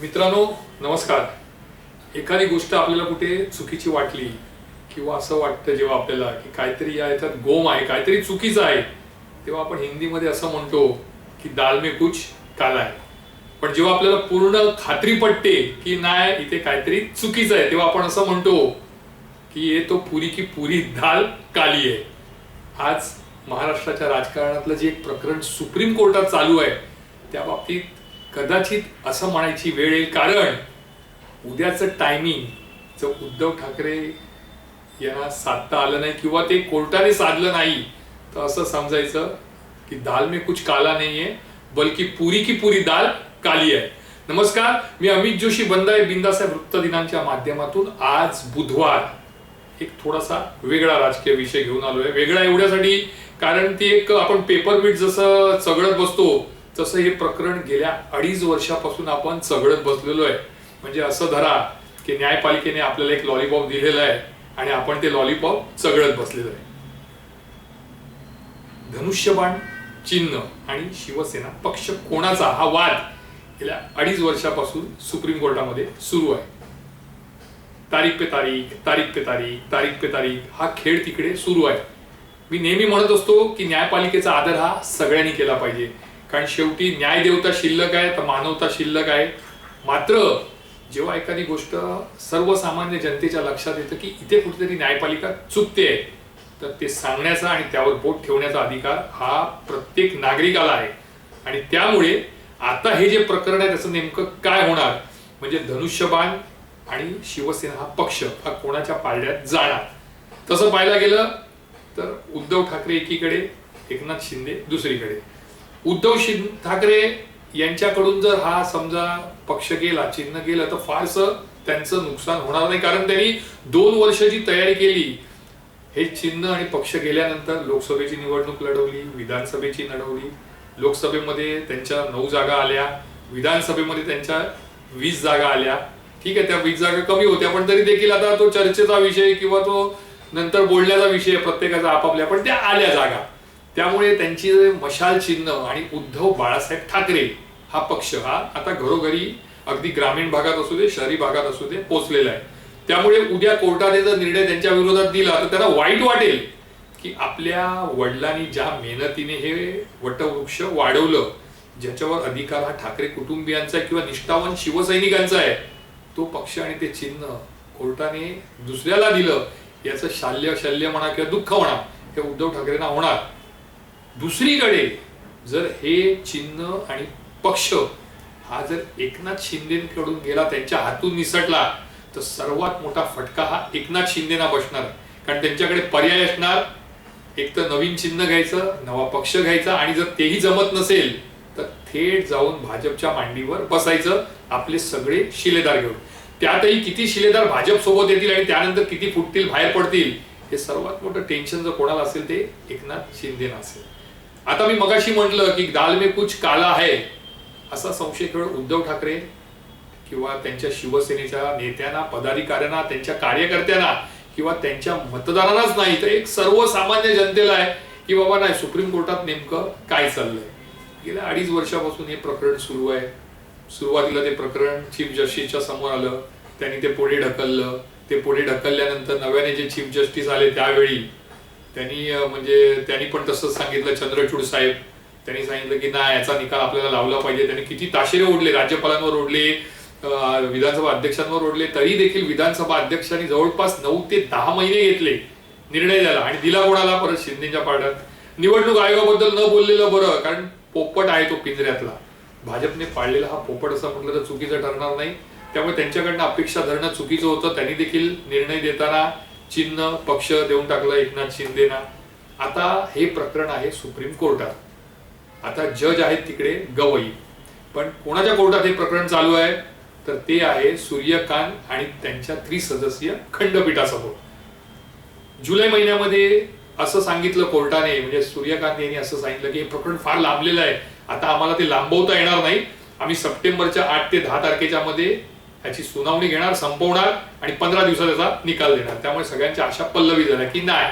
मित्रांनो नमस्कार. एखादी गोष्ट आपल्याला कुठे चुकीची वाटली किंवा असं वाटतं जेव्हा आपल्याला की काहीतरी या याच्यात गोम आहे काहीतरी चुकीचं आहे तेव्हा आपण हिंदीमध्ये असं म्हणतो की दाल में कुछ काला आहे पण जेव्हा आपल्याला पूर्ण खात्री पटते की नाही इथे काहीतरी चुकीचं आहे तेव्हा आपण असं म्हणतो की ये तो पुरी की पुरी दाल काली आहे आज महाराष्ट्राच्या राजकारणातलं जे एक प्रकरण सुप्रीम कोर्टात चालू आहे त्या बाबतीत कदाचित असं म्हणायची वेळ येईल. कारण उद्याचं टायमिंग जर उद्धव ठाकरे यांना साधता आलं नाही किंवा ते कोर्टाने साधलं नाही तर असं समजायचं की दाल में कुछ काला नाही आहे बल्कि पुरी की पुरी दाल काली आहे नमस्कार मी अमित जोशी बंदाय बिंदासाहेब वृत्त दिनांच्या माध्यमातून. आज बुधवार एक थोडासा वेगळा राजकीय विषय घेऊन आलोय. वेगळा एवढ्यासाठी कारण ती एक आपण पेपर बीट जसं चघळत बसतो तसं हे प्रकरण गेल्या अडीच वर्षापासून आपण चघळत बसलेलो आहे. म्हणजे असं धरा की न्यायपालिकेने आपल्याला एक लॉलीपॉप दिलेलं आहे आणि आपण ते लॉलीपॉप चघळत बसलेलो आहे. धनुष्यबाण चिन्ह आणि शिवसेना पक्ष कोणाचा हा वाद गेल्या अडीच वर्षापासून सुप्रीम कोर्टामध्ये सुरू आहे. तारीख पे तारीख तारीख पे तारीख तारीख पे तारीख हा खेळ तिकडे सुरू आहे. मी नेहमी म्हणत असतो की न्यायपालिकेचा आदर हा सगळ्यांनी केला पाहिजे. कारण शेवटी न्यायदेवता शिल्लक आहे तर मानवता शिल्लक आहे. मात्र जेव्हा एखादी गोष्ट सर्वसामान्य जनतेच्या लक्षात येतं की इथे कुठेतरी न्यायपालिका चुकते तर ते सांगण्याचा आणि त्यावर बोट ठेवण्याचा अधिकार हा प्रत्येक नागरिकाला आहे. आणि त्यामुळे आता हे जे प्रकरण आहे त्याचं नेमकं काय होणार? म्हणजे धनुष्यबाण आणि शिवसेना हा पक्ष हा कोणाच्या पारड्यात जाणार? तसं पाहायला गेलं तर उद्धव ठाकरे एकीकडे एकनाथ शिंदे दुसरीकडे. उद्धव शिं ठाकरे यांच्याकडून जर हा समजा पक्ष गेला चिन्ह गेलं तर फारसं त्यांचं नुकसान होणार नाही. कारण त्यांनी दोन वर्ष जी तयारी केली हे चिन्ह आणि पक्ष गेल्यानंतर लोकसभेची निवडणूक लढवली विधानसभेची लढवली. लोकसभेमध्ये त्यांच्या नऊ जागा आल्या. विधानसभेमध्ये त्यांच्या वीस जागा आल्या. ठीक आहे त्या वीस जागा कमी होत्या पण तरी देखील आता तो चर्चेचा विषय किंवा तो नंतर बोलण्याचा विषय प्रत्येकाचा आपापल्या पण त्या आल्या जागा. त्यामुळे त्यांची जे मशाल चिन्ह आणि उद्धव बाळासाहेब ठाकरे हा पक्ष हा आता घरोघरी अगदी ग्रामीण भागात असू दे शहरी भागात असू दे पोचलेला आहे. त्यामुळे उद्या कोर्टाने जर निर्णय त्यांच्या विरोधात दिला तर त्यांना वाईट वाटेल की आपल्या वडिलांनी ज्या मेहनतीने हे वटवृक्ष वाढवलं ज्याच्यावर अधिकार हा ठाकरे कुटुंबियांचा किंवा निष्ठावान शिवसैनिकांचा आहे तो पक्ष आणि ते चिन्ह कोर्टाने दुसऱ्याला दिलं याचं शाल्य शल्य म्हणा किंवा दुःख म्हणा हे उद्धव ठाकरेंना होणार. दुसरीकडे जर हे चिन्ह आणि पक्ष हा जर एकनाथ शिंदेकडून गेला त्यांच्या हातून निसटला तर सर्वात मोठा फटका हा एकनाथ शिंदेना बसणार. कारण त्यांच्याकडे पर्याय असणार. एक तर नवीन चिन्ह घ्यायचं नवा पक्ष घ्यायचा आणि जर तेही जमत नसेल तर थेट जाऊन भाजपच्या मांडीवर बसायचं आपले सगळे शिलेदार घेऊन. त्यातही किती शिलेदार भाजप सोबत येतील आणि त्यानंतर किती फुटतील बाहेर पडतील हे सर्वात मोठं टेन्शन जर कोणाला असेल ते एकनाथ शिंदेना असेल. आता मी मगाशी म्हटलं की दाल में कुछ काला आहे असा संशय केवळ उद्धव ठाकरे किंवा त्यांच्या शिवसेनेच्या नेत्यांना पदाधिकाऱ्यांना त्यांच्या कार्यकर्त्यांना किंवा त्यांच्या मतदारांनाच नाही तर एक सर्वसामान्य जनतेला आहे की बाबा नाही सुप्रीम कोर्टात नेमकं काय चाललंय? गेल्या अडीच वर्षापासून हे प्रकरण सुरू आहे. सुरुवातीला ते प्रकरण चीफ जस्टिसच्या समोर आलं. त्यांनी ते पुढे ढकललं. ते पुढे ढकलल्यानंतर नव्याने जे चीफ जस्टिस आले त्यावेळी त्यांनी म्हणजे त्यांनी पण तसंच सांगितलं चंद्रचूड साहेब. त्यांनी सांगितलं की नाही याचा निकाल आपल्याला लावला पाहिजे. त्यांनी किती ताशेरे ओढले राज्यपालांवर ओढले विधानसभा अध्यक्षांवर ओढले. तरी देखील विधानसभा अध्यक्षांनी जवळपास नऊ ते दहा महिने घेतले निर्णय द्यायला आणि दिला कोणाला? परत शिंदेच्या पाड्यात निवडणूक आयोगाबद्दल न बोललेलं बरं कारण पोपट आहे तो पिंजऱ्यातला. भाजपने पाळलेला हा पोपट असं म्हटलं तर चुकीचं ठरणार नाही. त्यामुळे त्यांच्याकडनं अपेक्षा धरणं चुकीचं होतं. त्यांनी देखील निर्णय देताना चिन्ह पक्ष देऊन टाकलं एकनाथ शिंदेना. आता हे प्रकरण आहे सुप्रीम कोर्टात. आता जज आहेत तिकडे गवई. पण कोणाच्या कोर्टात हे प्रकरण चालू आहे? तर ते आहे सूर्यकांत आणि त्यांच्या त्रिसदस्यीय खंडपीठासमोर. जुलै महिन्यामध्ये असं सांगितलं कोर्टाने म्हणजे सूर्यकांत यांनी असं सांगितलं की हे प्रकरण फार लांबलेलं आहे. आता आम्हाला ते लांबवता येणार नाही. आम्ही सप्टेंबरच्या आठ ते दहा तारखेच्या मध्ये ह्याची सुनावणी घेणार संपवणार आणि पंधरा दिवसात त्याचा निकाल देणार. त्यामुळे सगळ्यांच्या आशा पल्लवी झाल्या की नाही.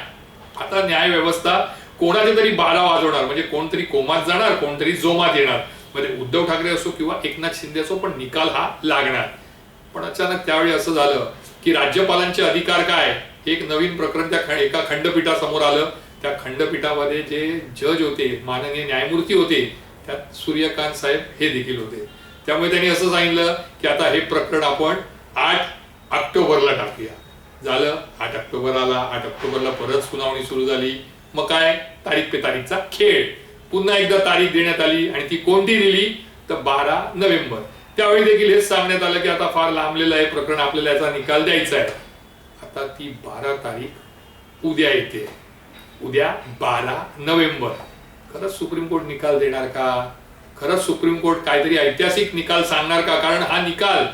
आता न्याय व्यवस्था कोणाचे तरी बारा वाजवणार म्हणजे कोणतरी कोमात जाणार कोणतरी जोमात येणार. म्हणजे उद्धव ठाकरे असो किंवा एकनाथ शिंदे असो पण निकाल हा लागणार. पण अचानक त्यावेळी असं झालं की राज्यपालांचे अधिकार काय? हे एक नवीन प्रकरण त्या एका खंडपीठासमोर आलं. त्या खंडपीठामध्ये जे जज होते माननीय न्यायमूर्ती होते त्यात सूर्यकांत साहेब हे देखील होते. त्यामुळे त्यांनी असं सांगितलं की आता हे प्रकरण आपण आठ ऑक्टोबरला टाकूया. झालं आठ ऑक्टोबर आला आठ ऑक्टोबरला परत सुनावणी सुरू झाली. मग काय? तारीख पे तारीखचा खेळ. पुन्हा एकदा तारीख देण्यात आली आणि ती कोणती दिली? तर बारा नोव्हेंबर. त्यावेळी देखील हेच सांगण्यात आलं की आता फार लांबलेलं आहे प्रकरण आपल्याला याचा निकाल द्यायचा आहे. आता ती बारा तारीख उद्या येते. उद्या बारा नोव्हेंबर. खरंच सुप्रीम कोर्ट निकाल देणार का? खरंच सुप्रीम कोर्ट काहीतरी ऐतिहासिक निकाल सांगणार का? कारण हा निकाल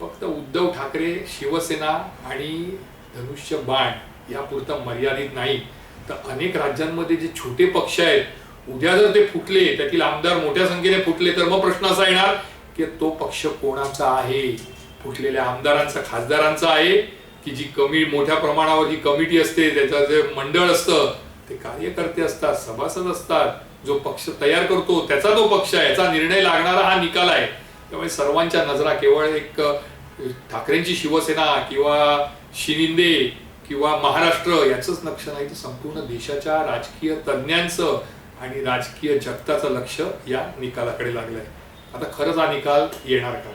फक्त उद्धव ठाकरे शिवसेना आणि धनुष्य बाण यापुरता मर्यादित नाही. तर अनेक राज्यांमध्ये जे छोटे पक्ष आहेत उद्या जर ते फुटले त्यातील आमदार मोठ्या संख्येने फुटले तर मग प्रश्न असा येणार की तो पक्ष कोणाचा आहे? फुटलेल्या आमदारांचा खासदारांचा आहे की जी कमी मोठ्या प्रमाणावर जी कमिटी असते त्याचं जे मंडळ असतं ते कार्यकर्ते असतात सभासद असतात जो पक्ष तयार करतो त्याचा तो पक्ष आहे याचा निर्णय लागणारा हा निकाल आहे. त्यामुळे सर्वांच्या नजरा केवळ एक ठाकरेंची शिवसेना किंवा शिनिंदे किंवा महाराष्ट्र याचंच लक्ष नाही तर संपूर्ण देशाच्या राजकीय तज्ज्ञांचं आणि राजकीय जगताचं लक्ष या निकालाकडे लागलंय. आता खरंच हा निकाल येणार का?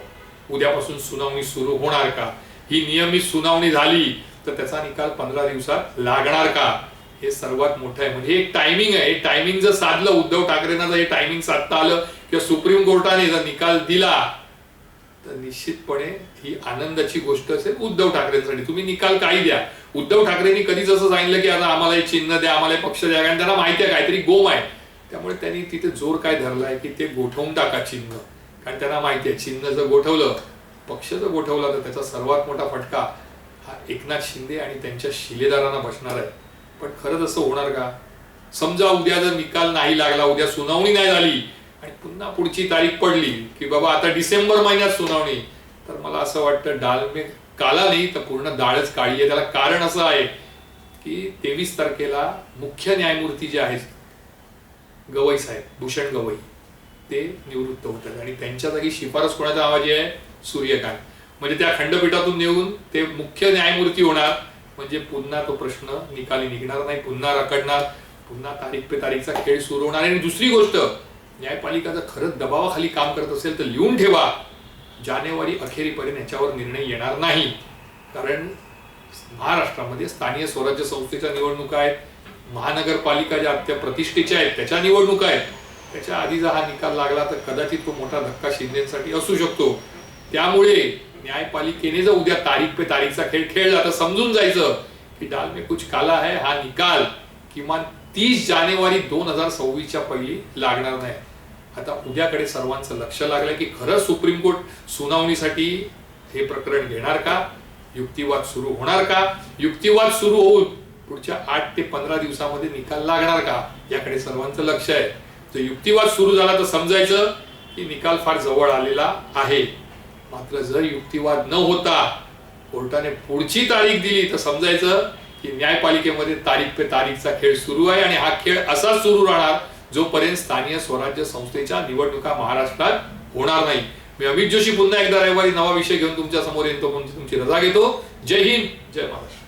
उद्यापासून सुनावणी सुरू होणार का? ही नियमित सुनावणी झाली तर त्याचा निकाल पंधरा दिवसात लागणार का? हे सर्वात मोठं आहे. म्हणजे एक टायमिंग आहे. टायमिंग जर साधलं उद्धव ठाकरेंना जर हे टायमिंग साधता आलं किंवा सुप्रीम कोर्टाने जर निकाल दिला तर निश्चितपणे ही आनंदाची गोष्ट असेल उद्धव ठाकरेंसाठी. तुम्ही निकाल काही द्या. उद्धव ठाकरेंनी कधीच असं सांगितलं की आता आम्हाला हे चिन्ह द्या आम्हाला हे पक्ष द्या. कारण त्यांना माहिती आहे काहीतरी गोम आहे. त्यामुळे त्यांनी तिथे जोर काय धरलाय की ते गोठवून टाका चिन्ह. कारण त्यांना माहिती आहे चिन्ह जर गोठवलं पक्ष जर गोठवला तर त्याचा सर्वात मोठा फटका हा एकनाथ शिंदे आणि त्यांच्या शिलेदारांना बसणार आहे. पण खरंच असं होणार का? समजा उद्या जर निकाल नाही लागला उद्या सुनावणी नाही झाली आणि पुन्हा पुढची तारीख पडली की बाबा आता डिसेंबर महिन्यात सुनावणी तर मला असं वाटतं डाल मे काला नाही तर पूर्ण डाळच काळी आहे. त्याला कारण असं आहे की तेवीस तारखेला मुख्य न्यायमूर्ती जे आहेत गवई साहेब भूषण गवई ते निवृत्त होतात. आणि त्यांच्या जागी शिफारस कोणाचा आवाज आहे? सूर्यकांत. म्हणजे त्या खंडपीठातून नेऊन ते मुख्य न्यायमूर्ती होणार. म्हणजे पुन्हा तो प्रश्न निकाली निघणार नाही पुन्हा रखडणार पुन्हा तारीख पे तारीखचा खेळ सुरू होणार आणि दुसरी गोष्ट न्यायपालिका जर खरंच दबावाखाली काम करत असेल तर लिहून ठेवा. जानेवारी अखेरीपर्यंत याच्यावर निर्णय येणार नाही. कारण महाराष्ट्रामध्ये स्थानिय स्वराज्य संस्थेच्या निवडणुका आहेत महानगरपालिका ज्या त्या प्रतिष्ठेच्या आहेत त्याच्या निवडणुका आहेत. त्याच्या आधी जर हा निकाल लागला तर कदाचित तो मोठा धक्का शिंदेसाठी असू शकतो. त्यामुळे न्यायपालिकेने जर उद्या तारीख पे तारीखचा खेळ खेळला तर समजून जायचं की डाल में कुछ काला है हा निकाल किमान तीस जानेवारी दोन हजार सव्वीसच्या पहिली लागणार नाही. आता उद्याकडे सर्वांचं लक्ष लागलं की खरं सुप्रीम कोर्ट सुनावणीसाठी हे प्रकरण घेणार का? युक्तिवाद सुरू होणार का? युक्तिवाद सुरू होऊन पुढच्या आठ ते पंधरा दिवसामध्ये निकाल लागणार का? याकडे सर्वांचं लक्ष आहे. तर युक्तिवाद सुरू झाला तर समजायचं की निकाल फार जवळ आलेला आहे. मात्र जर युक्तिवाद न होता कोर्टाने पुढची तारीख दिली तर समजायचं की न्यायपालिकेमध्ये तारीख पे तारीखचा खेळ सुरू आहे आणि हा खेळ असाच सुरू राहणार जोपर्यंत स्थानीय स्वराज्य संस्थेच्या निवडणुका महाराष्ट्रात होणार नाही. मी अमित जोशी पुन्हा एकदा रविवारी नवा विषय घेऊन तुमच्यासमोर येतो तुमची रजा घेतो. जय हिंद जय महाराष्ट्र.